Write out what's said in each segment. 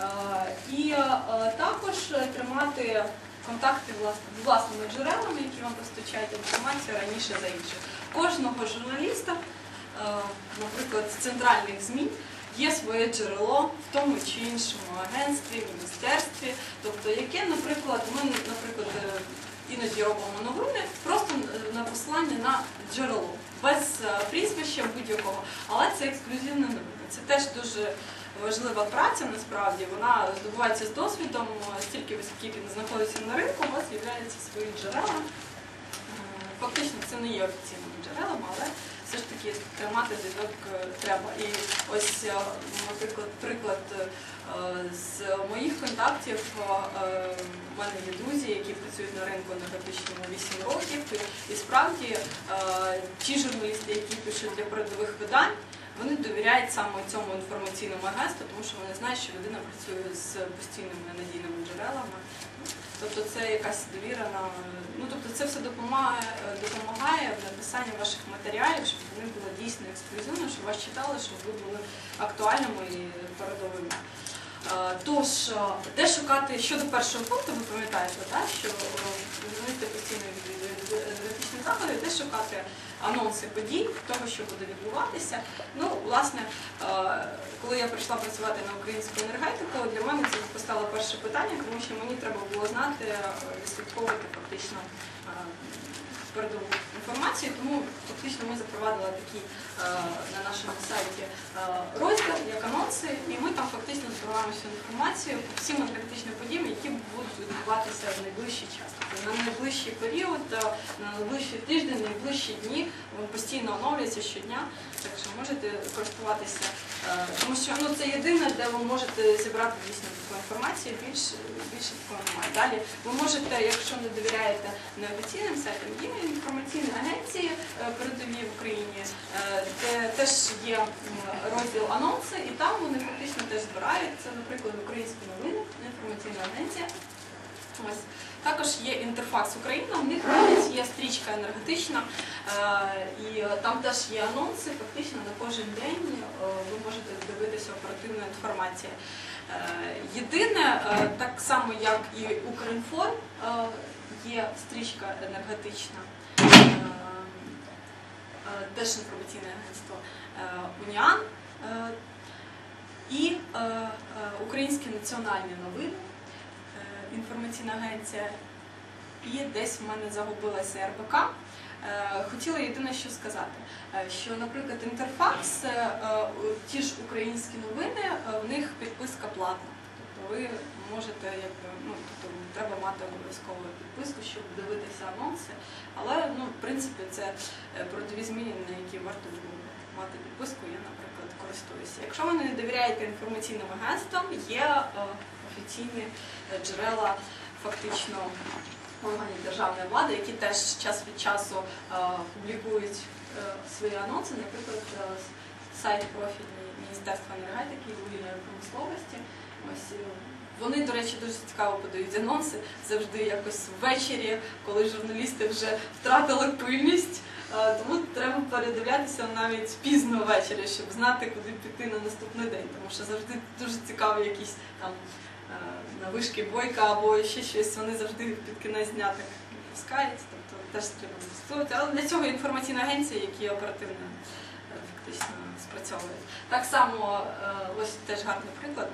Е, І е, також тримати контакти з власними джерелами, які вам постачають інформацію раніше за інших. Кожного журналіста, е, наприклад, з центральних ЗМІ, є своє джерело в тому чи іншому агентстві, міністерстві, тобто яке, наприклад, ми, наприклад, іноді робимо новини просто на посилання на джерело, без прізвища будь-якого, але це ексклюзивна новина. Це теж дуже важлива праця насправді. Вона здобувається з досвідом. Стільки ви скільки не знаходиться на ринку, у вас з'являються свої джерела. Е, Фактично це не є офіційними джерелами, але все ж таки тримати зв'язок е, треба. І ось, е, наприклад, приклад з моїх контактів. У мене є друзі, які працюють на ринку енергетичному 8 років. І справді ті журналісти, які пишуть для передових видань, вони довіряють саме цьому інформаційному агентству, тому що вони знають, що людина працює з постійними надійними джерелами. Тобто це якась довіра на ну тобто це все допомагає, е, допомагає в написанні ваших матеріалів, щоб вони були дійсно ексклюзивними, щоб вас читали, щоб ви були актуальними і передовими. Е, Тож, е, де шукати щодо першого пункту, ви пам'ятаєте, що е, журналісти постійно відвідують заходи, де шукати анонси подій, того, що буде відбуватися. Ну, власне, е, коли я прийшла працювати на українську енергетику, для мене це постало перше питання, тому що мені треба було знати, е, відслідковувати фактично е, передову інформацію, тому фактично ми запровадили такий на нашому сайті розділ як анонси, і ми там фактично збираємо всю інформацію по всім енергетичним подіям, які будуть відбуватися в найближчий час. Тобто на найближчий період, на найближчий тиждень, найближчі дні вони постійно оновлюються щодня, так що можете користуватися, е, тому що ну, це єдине, де ви можете зібрати дійсно таку інформацію, більш, більше такого немає. Далі ви можете, якщо не довіряєте неофіційним сайтам, є інформаційні агенції е, передові в Україні, е, де теж є розділ анонси, і там вони фактично теж збирають. Це, наприклад, українські новини, інформаційна агенція. Ось. Також є інтерфакс Україна, у них навіть є стрічка енергетична, е, і там теж є анонси. Фактично на кожен день е, ви можете дивитися оперативну інформацію. Е, Єдине, так само як і Укрінформ, є стрічка енергетична, теж інформаційне агентство Уніан і Українські національні новини інформаційна агенція, і десь в мене загубилася РБК. Е, Хотіла єдине що сказати, е, що, наприклад, інтерфакс, е, ті ж українські новини, в них підписка платна. Ви можете, якби, ну, тобто треба мати обов'язкову підписку, щоб дивитися анонси. Але ну, в принципі це е, передові зміни, на які варто мати підписку, я, наприклад, користуюся. Якщо ви не довіряєте інформаційним агентствам, є е, офіційні е, джерела фактично органів державної влади, які теж час від часу е, публікують е, свої анонси, наприклад, е, сайт профільний Міністерства енергетики і вугільної промисловості. Вони, до речі, дуже цікаво подають анонси завжди якось ввечері, коли журналісти вже втратили пильність. Тому треба передивлятися навіть пізно ввечері, щоб знати, куди піти на наступний день. Тому що завжди дуже цікаві якісь там е, на вишки бойка або ще щось. Вони завжди під кінець дня так пускають. Тобто теж треба застосовувати. Але для цього інформаційна агенція, які оперативно е, фактично спрацьовують. Так само, е, ось теж гарний приклад.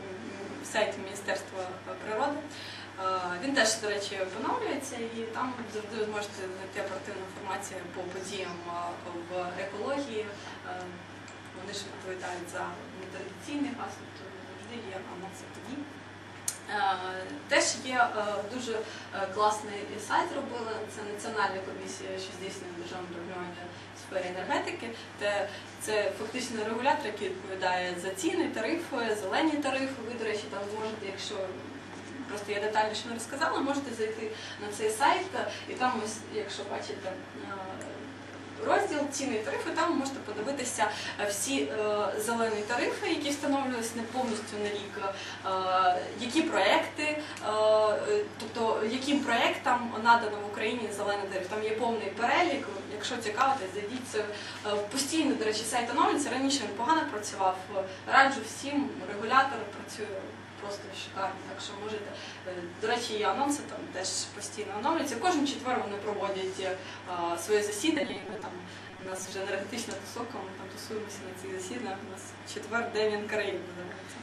М, Міністерства природи. Е, Він теж, до речі, поновлюється і там завжди ви зможете знайти оперативну інформацію по подіям е, в екології. Е, Вони ж відповідають за нетрадиційний газ, тобто завжди є анонси тоді. Е, Теж є е, дуже е, класний сайт робили. Це Національна комісія, що здійснює державне регулювання в сфері енергетики. Це, це фактично регулятор, який відповідає за ціни, тарифи, зелені тарифи. Ви, до речі, там зможете, якщо просто я детальніше не розказала, можете зайти на цей сайт, і там ось, якщо бачите. Розділ ціни і тарифи, там ви можете подивитися е, всі е, зелені тарифи, які встановлювалися не повністю на рік, е, які проекти, тобто яким проектам надано в Україні зелений тариф. Там є повний перелік. Якщо цікавитесь, зайдіть це постійно. До речі, сайт оновлюється. Раніше він погано працював. Раджу всім, регулятор працює просто шикарні. Так що можете. е, До речі, і анонси там теж постійно оновлюються. Кожен четвер вони проводять е, своє засідання. Ми там у нас вже енергетична тусовка, ми там тусуємося на цих засіданнях. У нас четвер День країн називається.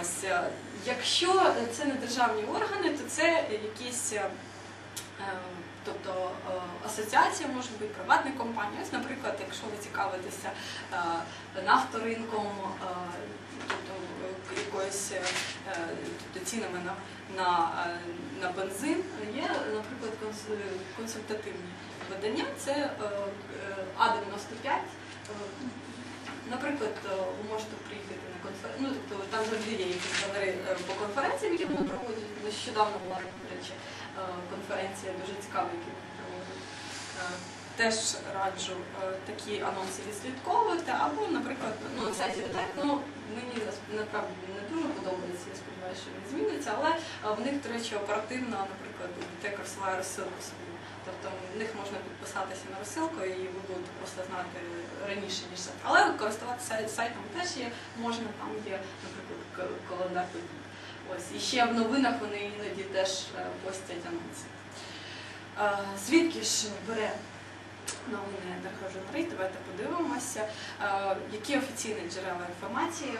Ось, е, якщо це не державні органи, то це якісь. Тобто е, асоціація може бути приватна компанія. Ось, наприклад, якщо ви цікавитеся е, нафторинком, е, тобто якоюсь тобто цінами на, на, на бензин, є, наприклад, консультативні видання. Це е, е, А95. Е, Наприклад, ви можете приїхати на конференцію, ну тобто там завжди є якісь е, по конференціям, які вони проводять. Нещодавно була, до речі, конференція дуже цікава, вони проводять. Е, Теж раджу е, такі анонси відслідковувати, або, наприклад, ну, на сайті ну, мені насправді не дуже подобається, я сподіваюся, що він зміниться, але е, в них, до речі, оперативно, наприклад, ДТЕК розсилає розсилку собі. Тобто в них можна підписатися на розсилку і ви будете просто знати раніше, ніж сайт. Але користуватися сайтом теж є, можна, там є, наприклад, календар подій. Ось. І ще в новинах вони іноді теж е, постять анонси. Е, Звідки ж бере новини Держгеожурналіст? Давайте подивимося. Е, Які офіційні джерела інформації?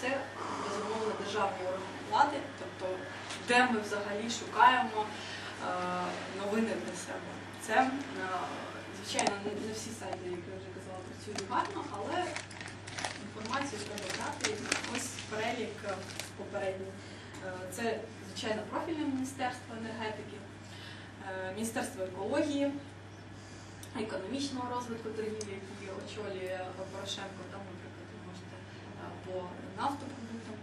Це безумовно державні органи влади, тобто де ми взагалі шукаємо новини для себе. Це, звичайно, не всі сайти, як я вже казала, працюють гарно, але інформацію треба брати. Ось перелік е, попередній. Е, Це, звичайно, профільне міністерство енергетики, е, Міністерство екології, економічного розвитку торгівлі, які очолює Порошенко. Там, наприклад, ви можете по нафтопродуктам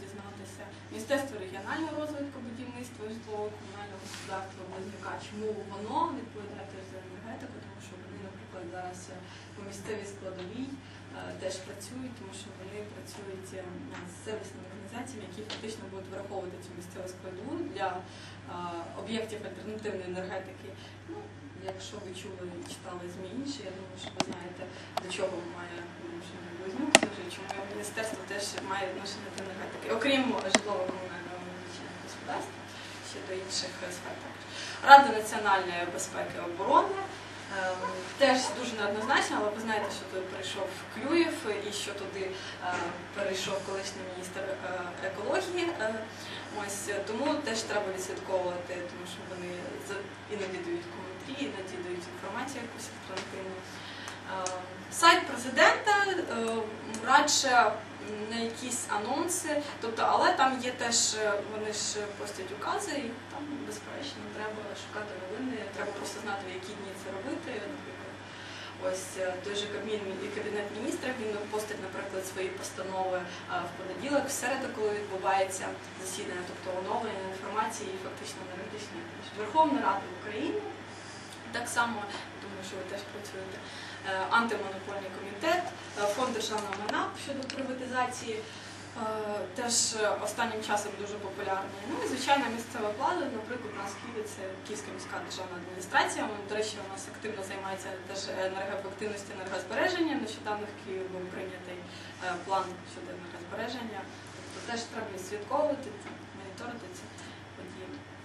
дізнатися. Міністерство регіонального розвитку, будівництва, і житлового комунального господарства, Близнюка. Чому воно відповідає теж за енергетику, тому що вони, наприклад, зараз по місцевій складовій е, теж працюють, тому що вони працюють е, з сервісними організаціями, які фактично будуть враховувати цю місцеву складову для е, об'єктів альтернативної енергетики. Ну, якщо ви чули і читали ЗМІ інші, я думаю, що ви знаєте, до чого має відношення скажи, чому міністерство теж має відношення до енергетики, окрім житлово-комунального господарства, до інших сфер. Рада національної безпеки і оборони. Ем, Теж дуже неоднозначно, але ви знаєте, що туди прийшов Клюєв і що туди е, перейшов колишній міністр е, екології. Е, Ось тому теж треба відслідковувати, тому що вони іноді дають коментарі, іноді дають інформацію якусь альтернативну. Е, Сайт президента е, радше на якісь анонси, тобто, але там є теж, е, вони ж постять укази, і там безперечно треба шукати новини, треба просто знати, в які дні це робити. Наприклад, ось е, той же Кабмін і кабінет міністрів він постить, наприклад, свої постанови е, в понеділок, в середу, коли відбувається засідання, тобто оновлення інформації і фактично аналітичної. Верховна Рада України так само, думаю, що ви теж працюєте. Е, Антимонопольний комітет, е, фонд державного майна щодо приватизації. е, Теж останнім часом дуже популярний. Ну і звичайно місцева влада, наприклад, у нас Києві це Київська міська державна адміністрація. Вона, До речі, у нас активно займається теж енергоефективністю енергозбереження. Нещодавно в Києві був прийнятий план щодо енергозбереження. Тобто теж треба відслідковувати, моніторити події.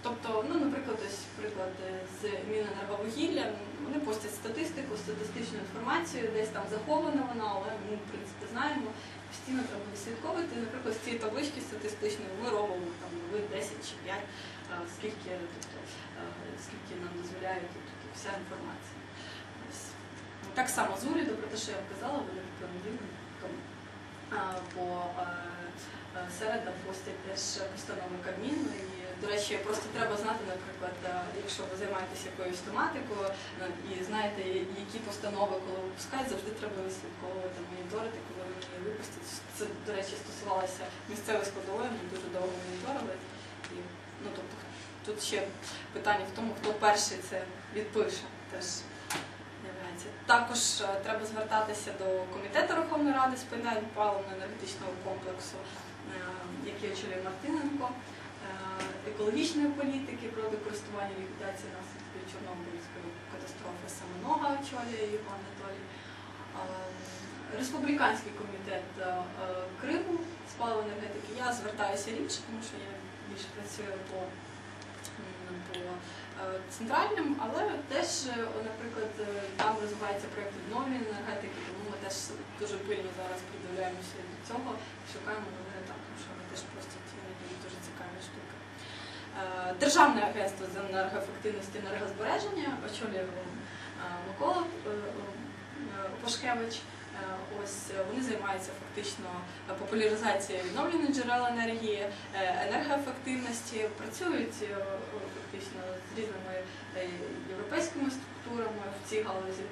Тобто, ну, наприклад, ось приклад е, з Міненерговугілля, вони постять статистику, статистичну інформацію, десь там захована вона, але ми, в принципі, знаємо. Постійно треба відслідковувати. Наприклад, з цієї таблички статистичної ми робимо там ви 10 чи 5, е, скільки, тобто, е, скільки нам дозволяє тобто, вся інформація. Ось. Так само з уряду, про те, що я казала, вони е, по середам постять теж постанови Кабміну. І, до речі, просто треба знати, наприклад, е, якщо ви займаєтеся якоюсь тематикою е, і знаєте, які постанови, коли випускають, завжди треба відслідковувати, моніторити, коли вони її випустять. Це, до речі, стосувалося місцевої складової, ми дуже довго моніторили. І, ну, тобто, тут ще питання в тому, хто перший це відпише. Теж. Також е, треба звертатися до комітету Верховної Ради з питань паливно-енергетичного комплексу, який очолює Мартиненко, екологічної політики проти користування ліквідації наслідків Чорнобильської катастрофи Семенога очолює Іван Анатолій. Е, Республіканський комітет е, е, Криму, з енергетики. Я звертаюся рідше, тому що я більше працюю по, по е, центральним, але теж, е, наприклад, е, там розвивається проєкт відновлення енергетики, тому ми теж дуже пильно зараз придивляємося до цього, шукаємо новини там, тому що вони теж просто іноді дуже цікаві штуки. Е, Державне агентство з енергоефективності енергозбереження очолює його е, Микола е, Пашкевич. Ось вони займаються фактично популяризацією відновлюваних джерел енергії, енергоефективності, працюють фактично з різними європейськими структурами в цій галузі.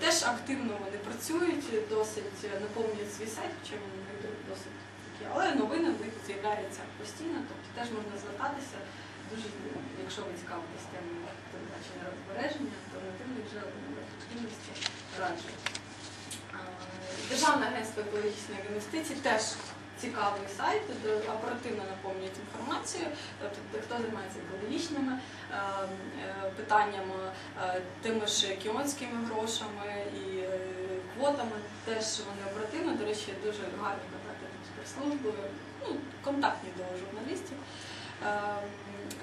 Теж активно вони працюють, досить наповнюють свій сайт, не досить такі, але новини в них з'являються постійно, тобто теж можна звертатися. Дуже якщо ви цікавитесь темою телебачення розбереження, альтернативних джерел енергоефективності раджу. Державне агентство екологічних інвестицій теж цікавий сайт, де оперативно наповнюють інформацію, тобто хто займається екологічними е, питаннями, тими ж кіонськими грошами і е, квотами, теж вони оперативно, до речі, дуже гарні контакти ну, контактні до журналістів. Е,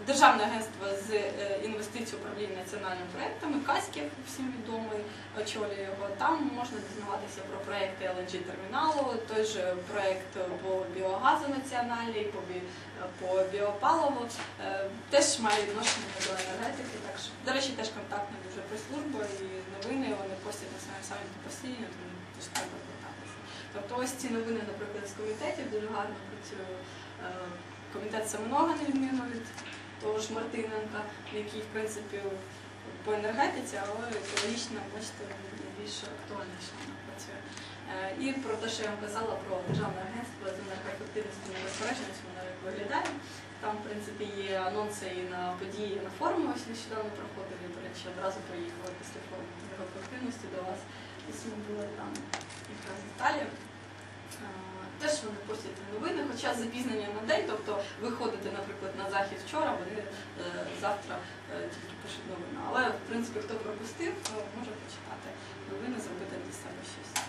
Державне агентство з е, інвестицій управління національними проектами, Каськів, всім відомий, очолює його. Там можна дізнаватися про проекти LNG терміналу, той же проект по біогазу національний, по, бі, по біопаливу. Е, Теж має відношення до енергетики. Так що, до речі, теж контактна дуже прес-служба і новини вони постять на своєму сайті постійно, тому теж треба звертатися. Тобто ось ці новини, наприклад, з комітетів дуже гарно працює. е, Комітет Семенога, на відміну від того ж Мартиненка, який, в принципі, по енергетиці, але екологічно, бачите, більш актуальніше працює. Е, І про те, що я вам казала про державне агентство з енергоефективності і небезпечності, воно як виглядає. Там, в принципі, є анонси і на події і на форумі, ось нещодавно проходили, до речі, одразу поїхали після форуму енергоефективності до вас. Ось ми були там якраз в Теж вони постять новини, хоча запізнення на день, тобто ви ходите, наприклад, на захід вчора, вони е, завтра е, тільки пишуть новини. Але в принципі, хто пропустив, може почитати новини, зробити для себе щось